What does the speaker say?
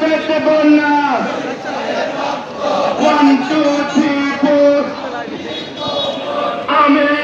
পেতে বন্যা ওয়ান আমি